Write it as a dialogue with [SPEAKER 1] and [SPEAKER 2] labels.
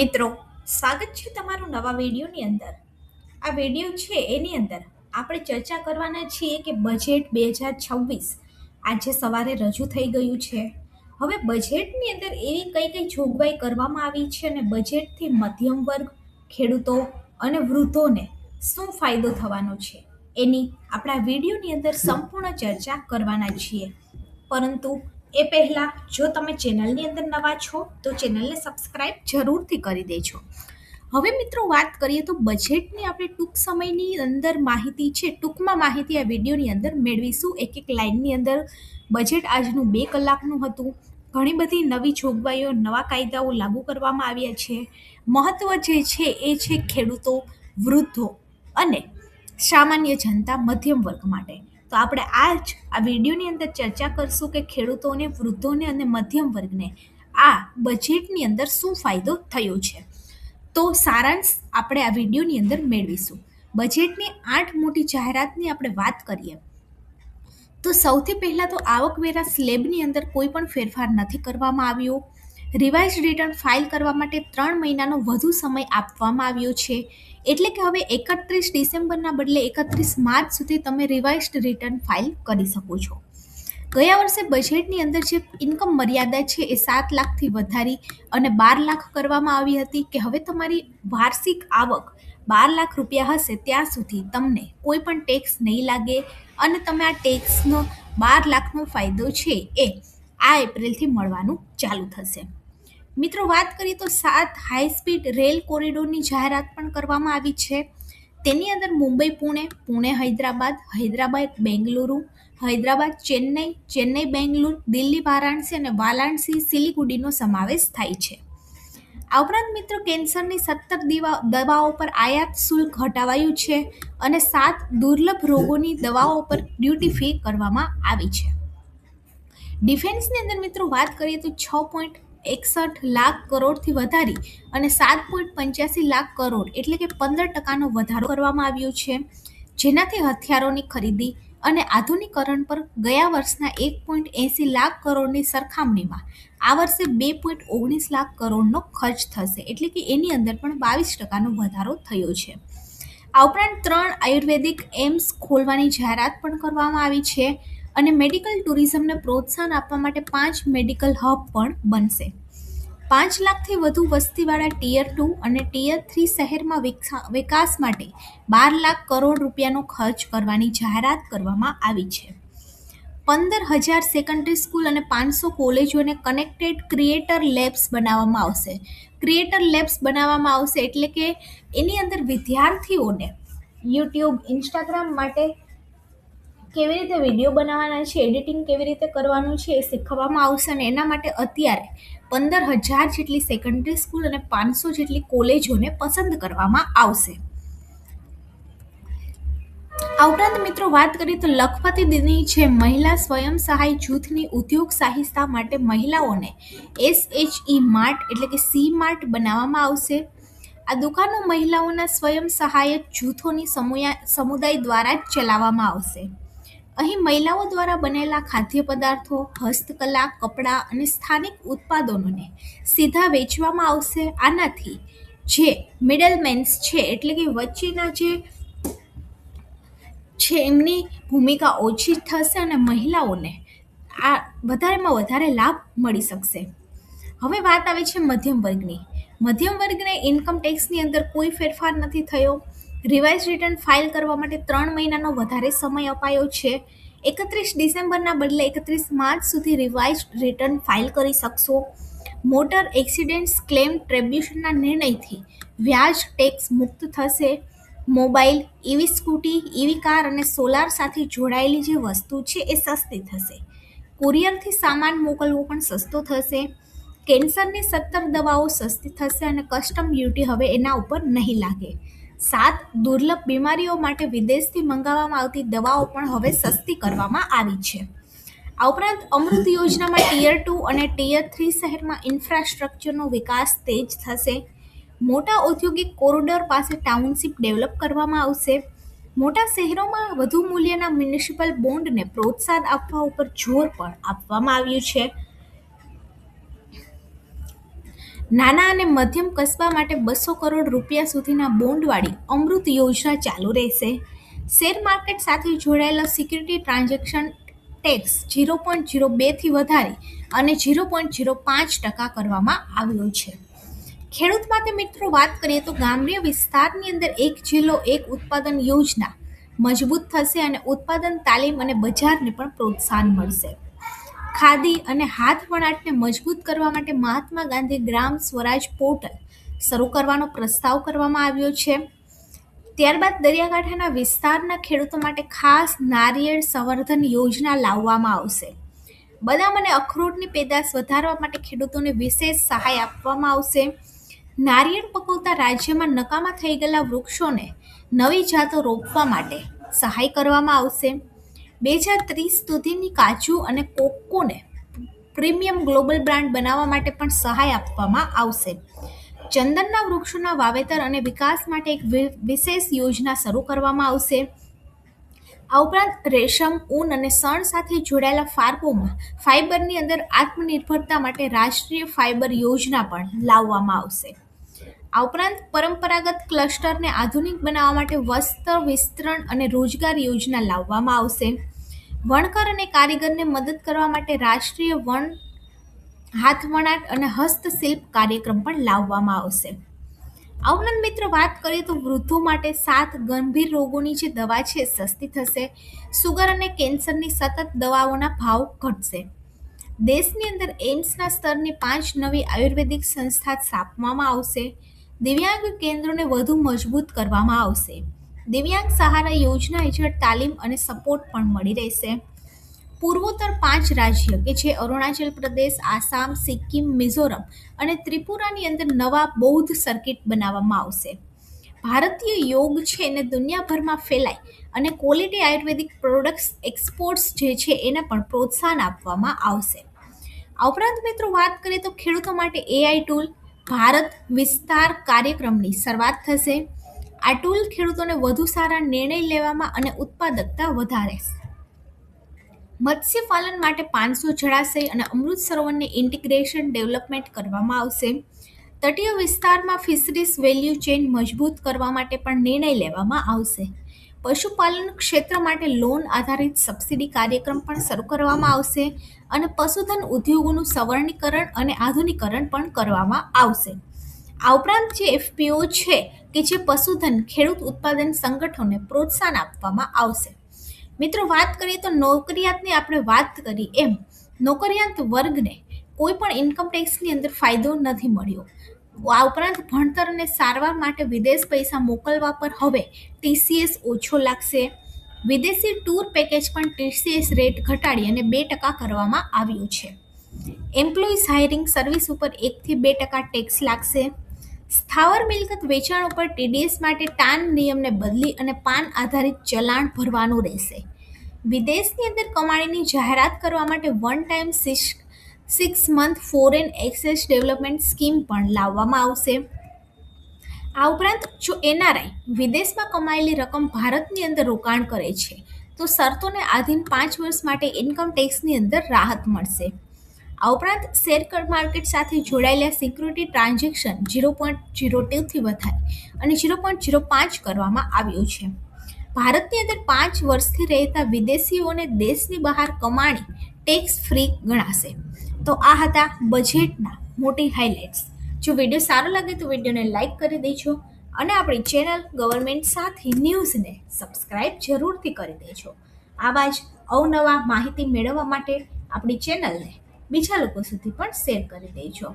[SPEAKER 1] મિત્રો, સ્વાગત છે તમારું નવા વિડીયોની અંદર. આ વીડિયો છે એની અંદર આપણે ચર્ચા કરવાના છીએ કે બજેટ બે હજાર છવ્વીસ આજે સવારે રજૂ થઈ ગયું છે. હવે બજેટની અંદર એવી કઈ કઈ જોગવાઈ કરવામાં આવી છે અને બજેટથી મધ્યમ વર્ગ, ખેડૂતો અને વૃદ્ધોને શું ફાયદો થવાનો છે? એની આપણા વિડીયોની અંદર સંપૂર્ણ ચર્ચા કરવાના છીએ. પરંતુ એ પહેલાં જો તમે ચેનલની અંદર નવા છો, તો ચેનલને સબસ્ક્રાઇબ જરૂરથી કરી દેજો. હવે મિત્રો વાત કરીએ તો બજેટની આપણે ટૂંક સમયની અંદર માહિતી છે, ટૂંકમાં માહિતી આ વિડીયોની અંદર મેળવીશું. એક એક લાઇનની અંદર બજેટ આજનું બે કલાકનું હતું. ઘણી બધી નવી જોગવાઈઓ, નવા કાયદાઓ લાગુ કરવામાં આવ્યા છે. મહત્ત્વ જે છે એ છે ખેડૂતો, વૃદ્ધો અને સામાન્ય જનતા મધ્યમ વર્ગ માટે. તો આપણે આ જ આ વિડીયોની અંદર ચર્ચા કરશું કે ખેડૂતોને, વૃદ્ધોને અને મધ્યમ વર્ગને આ બજેટની અંદર શું ફાયદો થયો છે. તો સારાંશ આપણે આ વિડીયોની અંદર મેળવીશું. બજેટની આઠ મોટી જાહેરાતની આપણે વાત કરીએ. તો સૌથી પહેલાં તો આવકવેરા સ્લેબની અંદર કોઈ પણ ફેરફાર નથી કરવામાં આવ્યો. રિવાઇઝ રિટર્ન ફાઇલ કરવા માટે ત્રણ મહિનાનો વધુ સમય આપવામાં આવ્યો છે. એટલે કે હવે એકત્રીસ ડિસેમ્બરના બદલે એકત્રીસ માર્ચ સુધી તમે રિવાઇઝ્ડ રિટર્ન ફાઇલ કરી શકો છો. ગયા વર્ષે બજેટની અંદર જે ઇન્કમ મર્યાદા છે એ સાત લાખથી વધારી અને બાર લાખ કરવામાં આવી હતી કે હવે તમારી વાર્ષિક આવક બાર લાખ રૂપિયા હશે ત્યાં સુધી તમને કોઈ પણ ટેક્સ નહીં લાગે અને તમે આ ટેક્સનો બાર લાખનો ફાયદો છે એ આ એપ્રિલથી મળવાનું ચાલુ થશે. મિત્રો, વાત કરીએ તો સાત હાઈ સ્પીડ રેલ કોરિડોરની જાહેરાત પણ કરવામાં આવી છે. તેની અંદર મુંબઈ, પુણે પુણે, હૈદરાબાદ હૈદરાબાદ, બેંગલુરુ, હૈદરાબાદ, ચેન્નઈ ચેન્નઈ, બેંગલુરુ, દિલ્હી, વારાણસી અને વારાણસી સિલિગુડીનો સમાવેશ થાય છે. આ ઉપરાંત મિત્રો, કેન્સરની સત્તર દવાઓ પર આયાત શુલ્ક હટાવાયું છે અને સાત દુર્લભ રોગોની દવાઓ પર ડ્યુટી ફી કરવામાં આવી છે. ડિફેન્સની અંદર મિત્રો, વાત કરીએ તો છ પોઈન્ટ એકસઠ લાખ કરોડથી વધારી અને સાત પોઈન્ટ પંચ્યાસી લાખ કરોડ એટલે કે પંદર ટકાનો વધારો કરવામાં આવ્યો છે. જેનાથી હથિયારોની ખરીદી અને આધુનિકરણ પર ગયા વર્ષના એક પોઈન્ટ એંસી લાખ કરોડની સરખામણીમાં આ વર્ષે બે પોઈન્ટ ઓગણીસ લાખ કરોડનો ખર્ચ થશે એટલે કે એની અંદર પણ બાવીસ ટકાનો વધારો થયો છે. આ ઉપરાંત ત્રણ આયુર્વેદિક એમ્સ ખોલવાની જાહેરાત પણ કરવામાં આવી છે. અને મેડિકલ ટુરિઝમને પ્રોત્સાહન આપવા માટે પાંચ મેડિકલ હબ પણ બનશે. પાંચ લાખથી વધુ વસ્તીવાળા ટીયર ટુ અને ટીયર થ્રી શહેરમાં વિકાસ માટે બાર લાખ કરોડ રૂપિયાનો ખર્ચ કરવાની જાહેરાત કરવામાં આવી છે. પંદર હજાર સેકન્ડરી સ્કૂલ અને પાંચસો કોલેજોને કનેક્ટેડ ક્રિએટર લેબ્સ બનાવવામાં આવશે. ક્રિએટર લેબ્સ બનાવવામાં આવશે એટલે કે એની અંદર વિદ્યાર્થીઓને યુટ્યુબ ઇન્સ્ટાગ્રામ માટે કેવી રીતે વીડિયો બનાવવાના છે, એડિટિંગ કેવી રીતે કરવાનું છે એ શીખવવામાં આવશે અને એના માટે અત્યારે પંદર હજાર જેટલી સેકન્ડરી સ્કૂલ અને પાંચસો જેટલી કોલેજોને પસંદ કરવામાં આવશે. આ ઉપરાંત મિત્રો વાત કરીએ તો લખપતિ દિનની છે મહિલા સ્વયં સહાય જૂથની ઉદ્યોગ સાહિસ્તા માટે મહિલાઓને એસએચઈ માર્ટ એટલે કે સી માર્ટ બનાવવામાં આવશે. આ દુકાનો મહિલાઓના સ્વયં સહાયક જૂથોની સમુદાય દ્વારા જ ચલાવવામાં આવશે. અહીં મહિલાઓ દ્વારા બનેલા ખાદ્ય પદાર્થો હસ્તકલા, કપડાં અને સ્થાનિક ઉત્પાદનોને સીધા વેચવામાં આવશે. આનાથી જે મિડલમેન્સ છે, એટલે કે વચ્ચેના જે છે, એમની ભૂમિકા ઓછી થશે અને મહિલાઓને આ વધારેમાં વધારે લાભ મળી શકશે. હવે વાત આવે છે મધ્યમ વર્ગની. મધ્યમ વર્ગને ઇન્કમ ટેક્સની અંદર કોઈ ફેરફાર નથી થયો. રિવાઇઝ રિટર્ન ફાઇલ કરવા માટે ત્રણ મહિનાનો વધારે સમય અપાયો છે. એકત્રીસ ડિસેમ્બરના બદલે એકત્રીસ માર્ચ સુધી રિવાઇઝ રિટર્ન ફાઇલ કરી શકશો. મોટર એક્સિડન્ટ્સ ક્લેમ ટ્રેબ્યુશનના નિર્ણયથી વ્યાજ ટેક્સ મુક્ત થશે. Mobile EV scooty, EV car અને સોલાર સાથે જોડાયેલી જે વસ્તુ છે એ સસ્તી થશે. કુરિયરથી સામાન મોકલવો પણ સસ્તો થશે. કેન્સરની સત્તર દવાઓ સસ્તી થશે અને કસ્ટમ ડ્યુટી હવે એના ઉપર નહીં લાગે. સાત દુર્લભ બીમારીઓ માટે વિદેશથી મંગાવવામાં આવતી દવાઓ પણ હવે સસ્તી કરવામાં આવી છે. આ ઉપરાંત અમૃત યોજનામાં ટીયર ટુ અને ટીયર થ્રી શહેરમાં ઇન્ફ્રાસ્ટ્રક્ચરનો વિકાસ તેજ થશે. મોટા ઔદ્યોગિક કોરિડોર પાસે ટાઉનશીપ ડેવલપ કરવામાં આવશે. મોટા શહેરોમાં વધુ મૂલ્યના મ્યુનિસિપલ બોન્ડને પ્રોત્સાહન આપવા ઉપર જોર પણ આપવામાં આવ્યું છે. નાના અને મધ્યમ કસ્બા માટે બસો કરોડ રૂપિયા સુધીના બોન્ડવાળી અમૃત યોજના ચાલુ રહેશે. શેર માર્કેટ સાથે જોડાયેલા security transaction tax zero point zero બેથી વધારી અને ઝીરો પોઈન્ટ ઝીરો પાંચ ટકા કરવામાં આવ્યો છે. ખેડૂત માટે મિત્રો વાત કરીએ તો ગ્રામ્ય વિસ્તારની અંદર એક જિલ્લો, એક ઉત્પાદન યોજના મજબૂત થશે અને ઉત્પાદન, તાલીમ અને બજારને પણ પ્રોત્સાહન મળશે. ખાદી અને હાથ વણાટને મજબૂત કરવા માટે મહાત્મા ગાંધી ગ્રામ સ્વરાજ પોર્ટલ શરૂ કરવાનો પ્રસ્તાવ કરવામાં આવ્યો છે. ત્યારબાદ દરિયાકાંઠાના વિસ્તારના ખેડૂતો માટે ખાસ નારિયેળ સંવર્ધન યોજના લાવવામાં આવશે. બદામ અને અખરોટની પેદાશ વધારવા માટે ખેડૂતોને વિશેષ સહાય આપવામાં આવશે. નારિયેળ પકવતા રાજ્યમાં નકામા થઈ ગયેલા વૃક્ષોને નવી જાતો રોપવા માટે સહાય કરવામાં આવશે. બે હજાર ત્રીસ સુધીની કાજુ અને કોકોને પ્રીમિયમ ગ્લોબલ બ્રાન્ડ બનાવવા માટે પણ સહાય આપવામાં આવશે. ચંદનના વૃક્ષોના વાવેતર અને વિકાસ માટે એક વિશેષ યોજના શરૂ કરવામાં આવશે. આ ઉપરાંત રેશમ, ઊન અને સણ સાથે જોડાયેલા ફાર્મોમાં ફાઇબરની અંદર આત્મનિર્ભરતા માટે રાષ્ટ્રીય ફાઇબર યોજના પણ લાવવામાં આવશે. આ ઉપરાંત પરંપરાગત ક્લસ્ટરને આધુનિક બનાવવા માટે વસ્ત્ર, વિસ્તરણ અને રોજગાર યોજના લાવવામાં આવશે. વણકર અને કારીગરને મદદ કરવા માટે રાષ્ટ્રીય વણ હાથવણાટ અને હસ્તશિલ્પ કાર્યક્રમ પણ લાવવામાં આવશે. આ ઉપરાંત મિત્ર, વાત કરીએ તો વૃદ્ધો માટે સાત ગંભીર રોગોની જે દવા છે, સસ્તી થશે. સુગર અને કેન્સરની સતત દવાઓના ભાવ ઘટશે. દેશની અંદર એમ્સના સ્તરની પાંચ નવી આયુર્વેદિક સંસ્થા સ્થાપવામાં આવશે. દિવ્યાંગ કેન્દ્રોને વધુ મજબૂત કરવામાં આવશે. દિવ્યાંગ સહારા યોજના હેઠળ તાલીમ અને સપોર્ટ પણ મળી રહેશે. પૂર્વોત્તર પાંચ રાજ્ય કે જે અરુણાચલ પ્રદેશ, આસામ, સિક્કિમ, મિઝોરમ અને ત્રિપુરાની અંદર નવા બૌદ્ધ સર્કિટ બનાવવામાં આવશે. ભારતીય યોગ છે એને દુનિયાભરમાં ફેલાય અને ક્વોલિટી આયુર્વેદિક પ્રોડક્ટ્સ એક્સપોર્ટ્સ જે છે એને પણ પ્રોત્સાહન આપવામાં આવશે. આ ઉપરાંત મિત્રો વાત કરીએ તો ખેડૂતો માટે એઆઈ ટૂલ ભારત વિસ્તાર કાર્યક્રમની શરૂઆત થશે. આ ટૂલ ખેડૂતોને વધુ સારા નિર્ણય લેવામાં અને ઉત્પાદકતા વધારે. મત્સ્યપાલન માટે પાંચસો જળાશય અને અમૃત સરોવરને ઇન્ટિગ્રેશન ડેવલપમેન્ટ કરવામાં આવશે. તટીય વિસ્તારમાં ફિશરીઝ વેલ્યુ ચેઇન મજબૂત કરવા માટે પણ નિર્ણય લેવામાં આવશે. પશુપાલન ક્ષેત્ર માટે લોન આધારિત સબસિડી કાર્યક્રમ પણ શરૂ કરવામાં આવશે અને પશુધન ઉદ્યોગોનું સવર્ણીકરણ અને આધુનિકરણ પણ કરવામાં આવશે. આ ઉપરાંત જે એફપીઓ છે કે જે પશુધન, ખેડૂત ઉત્પાદન સંગઠનોને પ્રોત્સાહન આપવામાં આવશે. મિત્રો, વાત કરીએ તો નોકરિયાતની આપણે વાત કરી એમ, નોકરિયાત વર્ગને કોઈ પણ ઇન્કમ ટેક્સની અંદર ફાયદો નથી મળ્યો. આ ઉપરાંત ભણતર અને સારવાર માટે વિદેશ પૈસા મોકલવા પર હવે ટીસીએસ ઓછો લાગશે. વિદેશી ટૂર પેકેજ પણ ટીસીએસ રેટ ઘટાડી અને બે ટકા કરવામાં આવ્યું છે. એમ્પ્લોઈઝ હાયરિંગ સર્વિસ ઉપર એકથી બે ટકા ટેક્સ લાગશે. સ્થાવર મિલકત વેચાણ ઉપર ટીડીએસ માટે ટાન નિયમને બદલી અને પાન આધારિત ચલાણ ભરવાનું રહેશે. વિદેશની અંદર કમાણીની જાહેરાત કરવા માટે one time six month foreign access development scheme પણ લાવવામાં આવશે. આ ઉપરાંત જો એનઆરઆઈ વિદેશમાં કમાયેલી રકમ ભારતની અંદર રોકાણ કરે છે, તો શરતોને આધીન પાંચ વર્ષ માટે ઇન્કમ ટેક્સની અંદર રાહત મળશે. આ ઉપરાંત શેર માર્કેટ સાથે જોડાયેલા security transaction zero point zero ટુથી વધારે અને ઝીરો પોઈન્ટ ઝીરો પાંચ કરવામાં આવ્યું છે. ભારતની અંદર પાંચ વર્ષથી રહેતા વિદેશીઓને દેશની બહાર કમાણી ટેક્સ ફ્રી ગણાશે. તો આ હતા બજેટના મોટી હાઇલાઇટ્સ જો વીડિયો સારો લાગે તો વિડીયોને લાઇક કરી દેજો અને આપણી ચેનલ ગવર્મેન્ટ સાથે ન્યૂઝને સબસ્ક્રાઇબ જરૂરથી કરી દેજો. આવા જ અવનવા માહિતી મેળવવા માટે આપણી ચેનલને બીજા લોકો સુધી પણ શેર કરી દેજો.